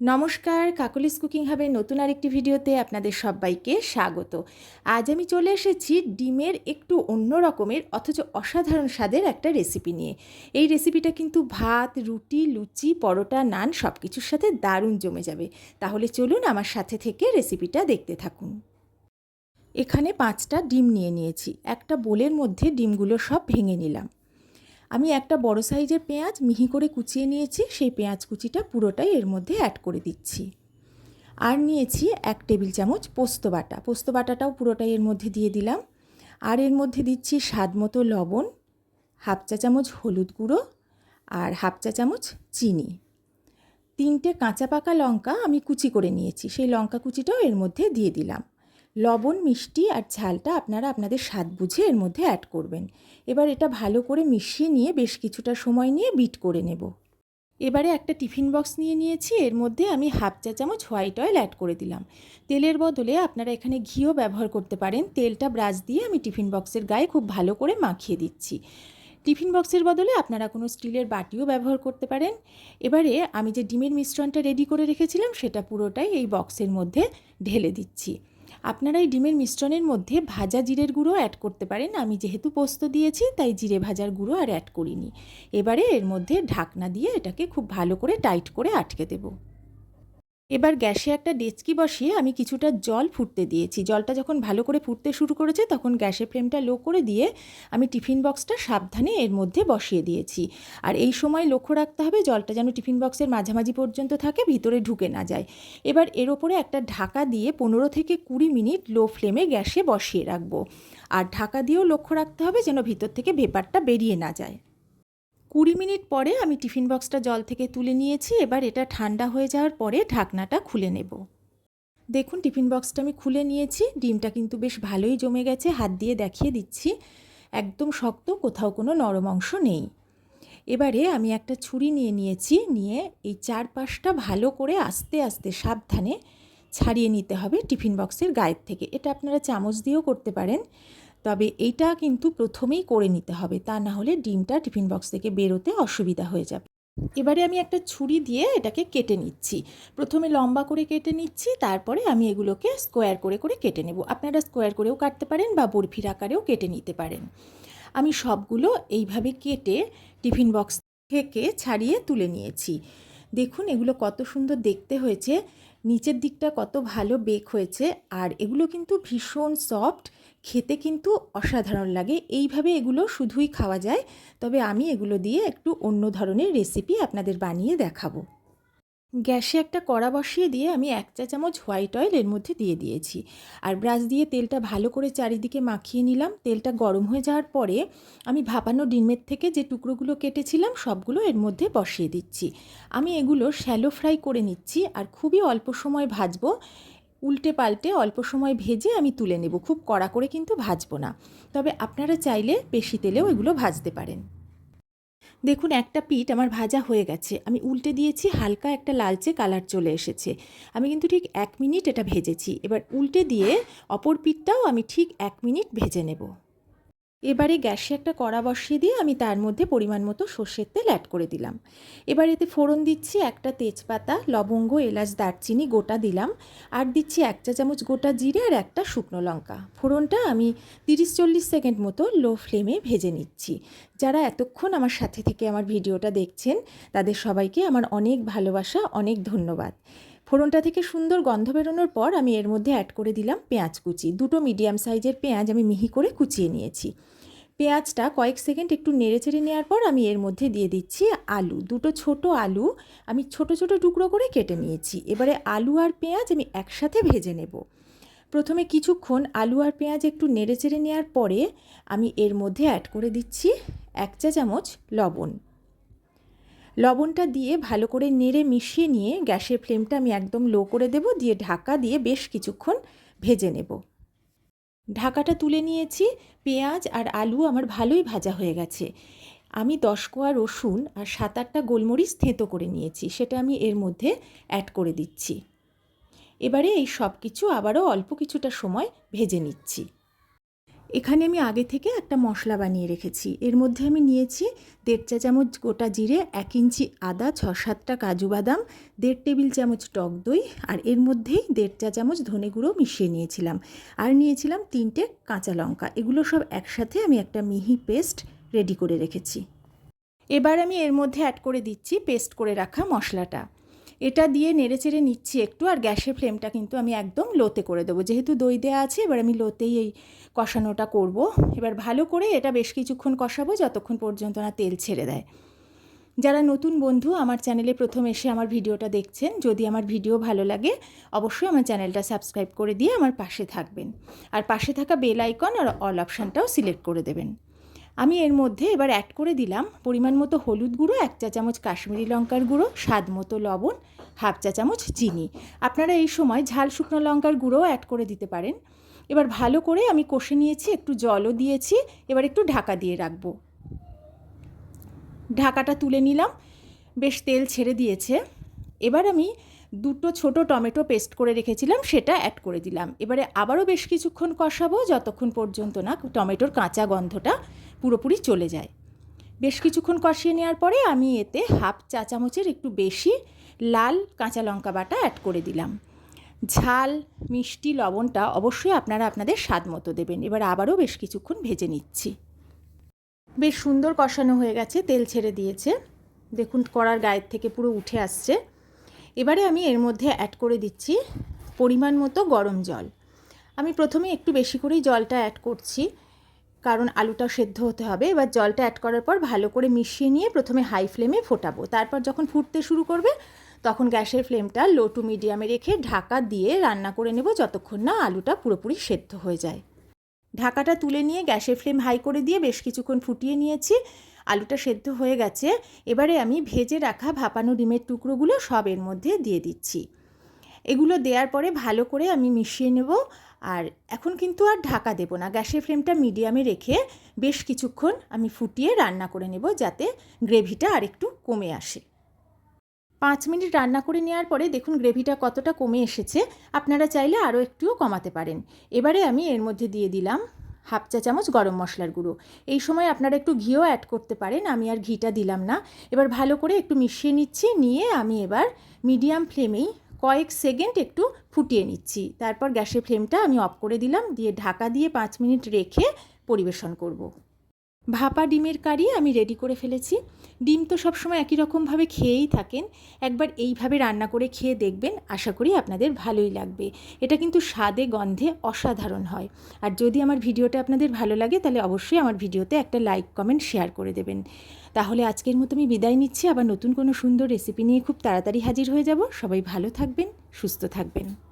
নমস্কার, কাকলিস কুকিং হাবের নতুন আরেকটি ভিডিওতে আপনাদের সবাইকে স্বাগত। আজ আমি চলে এসেছি ডিমের একটু অন্য রকমের অথচ অসাধারণ স্বাদের একটা রেসিপি নিয়ে। এই রেসিপিটা কিন্তু ভাত, রুটি, লুচি, পরোটা, নান সব কিছুর সাথে দারুণ জমে যাবে। তাহলে চলুন আমার সাথে থেকে রেসিপিটা দেখতে থাকুন। এখানে পাঁচটা ডিম নিয়ে নিয়েছি। একটা বোলের মধ্যে ডিমগুলো সব ভেঙে নিলাম। আমি একটা বড় সাইজের পেঁয়াজ মিহি করে কুচিয়ে নিয়েছি, সেই পেঁয়াজ কুচিটা পুরোটাই এর মধ্যে অ্যাড করে দিচ্ছি। আর নিয়েছি এক টেবিল চামচ পোস্ত বাটা। পোস্ত বাটাটাও পুরোটাই এর মধ্যে দিয়ে দিলাম। আর এর মধ্যে দিচ্ছি স্বাদ মতো লবণ, হাফ চা চামচ হলুদ গুঁড়ো আর হাফ চা চামচ চিনি। তিনটে কাঁচা পাকা লঙ্কা আমি কুচি করে নিয়েছি, সেই লঙ্কা কুচিটাও এর মধ্যে দিয়ে দিলাম। লবণ, মিষ্টি আর ঝালটা আপনারা আপনাদের স্বাদ বুঝে এর মধ্যে অ্যাড করবেন। এবার এটা ভালো করে মিশিয়ে নিয়ে বেশ কিছুটা সময় নিয়ে বিট করে নেব। এবারে একটা টিফিন বক্স নিয়ে নিয়েছি, এর মধ্যে আমি হাফ চা চামচ হোয়াইট অয়েল অ্যাড করে দিলাম। তেলের বদলে আপনারা এখানে ঘিও ব্যবহার করতে পারেন। তেলটা ব্রাশ দিয়ে আমি টিফিন বক্সের গায়ে খুব ভালো করে মাখিয়ে দিচ্ছি। টিফিন বক্সের বদলে আপনারা কোনো স্টিলের বাটিও ব্যবহার করতে পারেন। এবারে আমি যে ডিমের মিশ্রণটা রেডি করে রেখেছিলাম, সেটা পুরোটাই এই বক্সের মধ্যে ঢেলে দিচ্ছি। আপনারা এই ডিমের মিশ্রণের মধ্যে ভাজা জিরের গুঁড়ো অ্যাড করতে পারেন। আমি যেহেতু পোস্ত দিয়েছি, তাই জিরে ভাজার গুঁড়ো আর অ্যাড করিনি। এবারে এর মধ্যে ঢাকনা দিয়ে এটাকে খুব ভালো করে টাইট করে আটকে দেবো। এবার গ্যাসে একটা ডেচকি বসিয়ে আমি কিছুটা জল ফুটতে দিয়েছি। জলটা যখন ভালো করে ফুটতে শুরু করেছে, তখন গ্যাসের ফ্লেমটা লো করে দিয়ে আমি টিফিন বক্সটা সাবধানে এর মধ্যে বসিয়ে দিয়েছি। আর এই সময় লক্ষ্য রাখতে হবে, জলটা যেন টিফিন বক্সের মাঝামাঝি পর্যন্ত থাকে, ভিতরে ঢুকে না যায়। এবার এর ওপরে একটা ঢাকা দিয়ে পনেরো থেকে কুড়ি মিনিট লো ফ্লেমে গ্যাসে বসিয়ে রাখব। আর ঢাকা দিয়েও লক্ষ্য রাখতে হবে যেন ভিতর থেকে ভেপারটা বেরিয়ে না যায়। কুড়ি মিনিট পরে আমি টিফিন বক্সটা জল থেকে তুলে নিয়েছি, এবার এটা ঠান্ডা হয়ে যাওয়ার পরে ঢাকনাটা খুলে নেব। দেখুন, টিফিন বক্সটা আমি খুলে নিয়েছি, ডিমটা কিন্তু বেশ ভালোই জমে গেছে, হাত দিয়ে দেখিয়ে দিচ্ছি। একদম শক্ত, কোথাও কোনো নরম অংশ নেই। এবারে আমি একটা ছুরি নিয়ে নিয়েছি, নিয়ে এই চারপাশটা ভালো করে আস্তে আস্তে সাবধানে ছাড়িয়ে নিতে হবে টিফিন বক্সের গায়ের থেকে। এটা আপনারা চামচ দিয়েও করতে পারেন। তবে এটা কিন্তু প্রথমেই করে নিতে হবে। তা না হলে ডিমটা টিফিন বক্স থেকে বেরোতে অসুবিধা হয়ে যাবে। এবারে আমি একটা ছুরি দিয়ে এটাকে কেটে নিচ্ছি। প্রথমে লম্বা করে কেটে নিচ্ছি, তারপরে আমি এগুলোকে স্কোয়ার করে করে কেটে নেব। আপনারা স্কোয়ার করেও কাটতে পারেন বা বরফির আকারেও কেটে নিতে পারেন। আমি সবগুলো এইভাবে কেটে টিফিন বক্স থেকে ছাড়িয়ে তুলে নিয়েছি। দেখুন এগুলো কত সুন্দর দেখতে হয়েছে। নিচের দিকটা কত ভালো বেক হয়েছে, আর এগুলো কিন্তু ভীষণ সফট খেতে কিন্তু অসাধারণ লাগে। এইভাবে এগুলো শুধুই খাওয়া যায়, তবে আমি এগুলো দিয়ে একটু অন্য ধরনের রেসিপি আপনাদের বানিয়ে দেখাবো। গ্যাসে একটা কড়া বসিয়ে দিয়ে আমি এক চা চামচ হোয়াইট অয়েল এর মধ্যে দিয়ে দিয়েছি। আর ব্রাশ দিয়ে তেলটা ভালো করে চারিদিকে মাখিয়ে নিলাম। তেলটা গরম হয়ে যাওয়ার পরে আমি ভাপানো ডিমের থেকে যে টুকরোগুলো কেটেছিলাম, সবগুলো এর মধ্যে বসিয়ে দিচ্ছি। আমি এগুলো শ্যালো ফ্রাই করে নিচ্ছি আর খুবই অল্প সময় ভাজবো। উল্টে পাল্টে অল্প সময় ভেজে আমি তুলে নেব। খুব কড়া করে কিন্তু ভাজবো না। তবে আপনারা চাইলে বেশি তেলেও এগুলো ভাজতে পারেন। দেখুন, একটা পিঠ আমার ভাজা হয়ে গেছে। আমি উল্টে দিয়েছি, হালকা একটা লালচে কালার চলে এসেছে। আমি কিন্তু ঠিক এক মিনিট এটা ভেজেছি। এবার উল্টে দিয়ে অপর পিঠটাও আমি ঠিক এক মিনিট ভেজে নেব। এবারে গ্যাসে একটা কড়া বসিয়ে দিয়ে আমি তার মধ্যে পরিমাণ মতো সর্ষের তেল অ্যাড করে দিলাম। এবার এতে ফোড়ন দিচ্ছি একটা তেজপাতা, লবঙ্গ, এলাচ, দারচিনি গোটা দিলাম। আর দিচ্ছি এক চা চামচ গোটা জিরে আর একটা শুকনো লঙ্কা। ফোড়নটা আমি তিরিশ চল্লিশ সেকেন্ড মতো লো ফ্লেমে ভেজে নিচ্ছি। যারা এতক্ষণ আমার সাথে থেকে আমার ভিডিওটা দেখছেন, তাদের সবাইকে আমার অনেক ভালোবাসা, অনেক ধন্যবাদ। ফোড়নটা থেকে সুন্দর গন্ধ বেরোনোর পর আমি এর মধ্যে অ্যাড করে দিলাম পেঁয়াজ কুচি। দুটো মিডিয়াম সাইজের পেঁয়াজ আমি মিহি করে কুচিয়ে নিয়েছি। পেঁয়াজটা কয়েক সেকেন্ড একটু নেড়েচেড়ে নেওয়ার পর আমি এর মধ্যে দিয়ে দিচ্ছি আলু। দুটো ছোট আলু আমি ছোট ছোট টুকরো করে কেটে নিয়েছি। এবারে আলু আর পেঁয়াজ আমি একসাথে ভেজে নেব। প্রথমে কিছুক্ষণ আলু আর পেঁয়াজ একটু নেড়েচেড়ে নেওয়ার পরে আমি এর মধ্যে অ্যাড করে দিচ্ছি এক চা চামচ লবণ। লবণটা দিয়ে ভালো করে নেড়ে মিশিয়ে নিয়ে গ্যাসের ফ্লেমটা আমি একদম লো করে দেব, দিয়ে ঢাকা দিয়ে বেশ কিছুক্ষণ ভেজে নেব। ঢাকাটা তুলে নিয়েছি, পেঁয়াজ আর আলু আমার ভালোই ভাজা হয়ে গেছে। আমি দশ কোয়া রসুন আর সাত আটটা গোলমরিচ থেঁতো করে নিয়েছি, সেটা আমি এর মধ্যে অ্যাড করে দিচ্ছি। এবারে এই সব কিছু আবারও অল্প কিছুটা সময় ভেজে নিচ্ছি। এখানে আমি আগে থেকে একটা মশলা বানিয়ে রেখেছি। এর মধ্যে আমি নিয়েছি দেড় চা চামচ গোটা জিরে, এক ইঞ্চি আদা, ছ সাতটা কাজু বাদাম, দেড় টেবিল চামচ টক দই আর এর মধ্যেই দেড় চা চামচ ধনে গুঁড়ো মিশিয়ে নিয়েছিলাম। আর নিয়েছিলাম তিনটে কাঁচা লঙ্কা। এগুলো সব একসাথে আমি একটা মিহি পেস্ট রেডি করে রেখেছি। এবার আমি এর মধ্যে অ্যাড করে দিচ্ছি পেস্ট করে রাখা মশলাটা। এটা দিয়ে নেড়ে চেড়ে নিচ্ছি একটু, আর গ্যাসের ফ্লেমটা কিন্তু আমি একদম লোতে করে দেবো। যেহেতু দই দেওয়া আছে, এবার আমি লোতেই এই কষানোটা করব। এবার ভালো করে এটা বেশ কিছুক্ষণ কষাবো, যতক্ষণ পর্যন্ত না তেল ছেড়ে দেয়। যারা নতুন বন্ধু, আমার চ্যানেলে প্রথম এসে আমার ভিডিওটা দেখছেন, যদি আমার ভিডিও ভালো লাগে, অবশ্যই আমার চ্যানেলটা সাবস্ক্রাইব করে দিয়ে আমার পাশে থাকবেন। আর পাশে থাকা বেল আইকন আর অল অপশানটাও সিলেক্ট করে দেবেন। আমি এর মধ্যে এবার অ্যাড করে দিলাম পরিমাণ মতো হলুদ গুঁড়ো, এক চা চামচ কাশ্মীরি লঙ্কার গুঁড়ো, স্বাদ মতো লবণ, হাফ চা চামচ চিনি। আপনারা এই সময় ঝাল শুকনো লঙ্কার গুঁড়োও অ্যাড করে দিতে পারেন। এবার ভালো করে আমি কষে নিয়েছি, একটু জলও দিয়েছি, এবার একটু ঢাকা দিয়ে রাখব। ঢাকাটা তুলে নিলাম। বেশ তেল ছেড়ে দিয়েছে। এবার আমি দুটো ছোট টমেটো পেস্ট করে রেখেছিলাম, সেটা অ্যাড করে দিলাম। এবারে আবারও বেশ কিছুক্ষণ কষাবো, যতক্ষণ পর্যন্ত না টমেটোর কাঁচা গন্ধটা পুরোপুরি চলে যায়। বেশ কিছুক্ষণ কষিয়ে নেওয়ার পরে আমি এতে হাফ চা চামচের একটু বেশি লাল কাঁচা লঙ্কা বাটা অ্যাড করে দিলাম। ঝাল, মিষ্টি, লবণটা অবশ্যই আপনারা আপনাদের স্বাদ মতো দেবেন। এবার আবারও বেশ কিছুক্ষণ ভেজে নিচ্ছি। বেশ সুন্দর কষানো হয়ে গেছে, তেল ছেড়ে দিয়েছে। দেখুন, কড়ার গায়ের থেকে পুরো উঠে আসছে। এবারে আমি এর মধ্যে অ্যাড করে দিচ্ছি পরিমাণ মতো গরম জল। আমি প্রথমে একটু বেশি করেই জলটা অ্যাড করছি, কারণ আলুটা সেদ্ধ হতে হবে। এবার জলটা অ্যাড করার পর ভালো করে মিশিয়ে নিয়ে প্রথমে হাই ফ্লেমে ফোটাবো। তারপর যখন ফুটতে শুরু করবে, তখন গ্যাসের ফ্লেমটা লো টু মিডিয়ামে রেখে ঢাকা দিয়ে রান্না করে নেব যতক্ষণ না আলুটা পুরোপুরি সেদ্ধ হয়ে যায়। ঢাকাটা তুলে নিয়ে গ্যাসের ফ্লেম হাই করে দিয়ে বেশ কিছুক্ষণ ফুটিয়ে নিয়েছি। আলুটা সেদ্ধ হয়ে গেছে, এবারে আমি ভেজে রাখা ভাপানো ডিমের টুকরোগুলো সব এর মধ্যে দিয়ে দিচ্ছি। এগুলো দেওয়ার পরে ভালো করে আমি মিশিয়ে নেব, আর এখন কিন্তু আর ঢাকা দেবো না। গ্যাসের ফ্লেমটা মিডিয়ামে রেখে বেশ কিছুক্ষণ আমি ফুটিয়ে রান্না করে নেব যাতে গ্রেভিটা আরেকটু কমে আসে। পাঁচ মিনিট রান্না করে নেওয়ার পরে দেখুন গ্রেভিটা কতটা কমে এসেছে, আপনারা চাইলে আরও একটুও কমাতে পারেন। এবারে আমি এর মধ্যে দিয়ে দিলাম হাফ চা চামচ গরম মশলার গুঁড়ো। এই সময় আপনারা একটু ঘিও অ্যাড করতে পারেন, আমি আর ঘিটা দিলাম না। এবার ভালো করে একটু মিশিয়ে নিচ্ছি, নিয়ে আমি এবার মিডিয়াম ফ্লেমেই কয়েক সেকেন্ড একটু ফুটিয়ে নিচ্ছি। তারপর গ্যাসের ফ্লেমটা আমি অফ করে দিলাম, দিয়ে ঢাকা দিয়ে পাঁচ মিনিট রেখে পরিবেশন করব। ভাপা ডিমের কারি আমি রেডি করে ফেলেছি। ডিম তো সবসময় একই রকমভাবে খেয়েই থাকেন। একবার এইভাবে রান্না করে খেয়ে দেখবেন, আশা করি আপনাদের ভালোই লাগবে। এটা কিন্তু স্বাদে, গন্ধে অসাধারণ হয়। আর যদি আমার ভিডিওটা আপনাদের ভালো লাগে, তাহলে অবশ্যই আমার ভিডিওতে একটা লাইক, কমেন্ট, শেয়ার করে দেবেন। তাহলে আজকের মতো আমি বিদায় নিচ্ছি। আবার নতুন কোনো সুন্দর রেসিপি নিয়ে খুব তাড়াতাড়ি হাজির হয়ে যাব। সবাই ভালো থাকবেন, সুস্থ থাকবেন।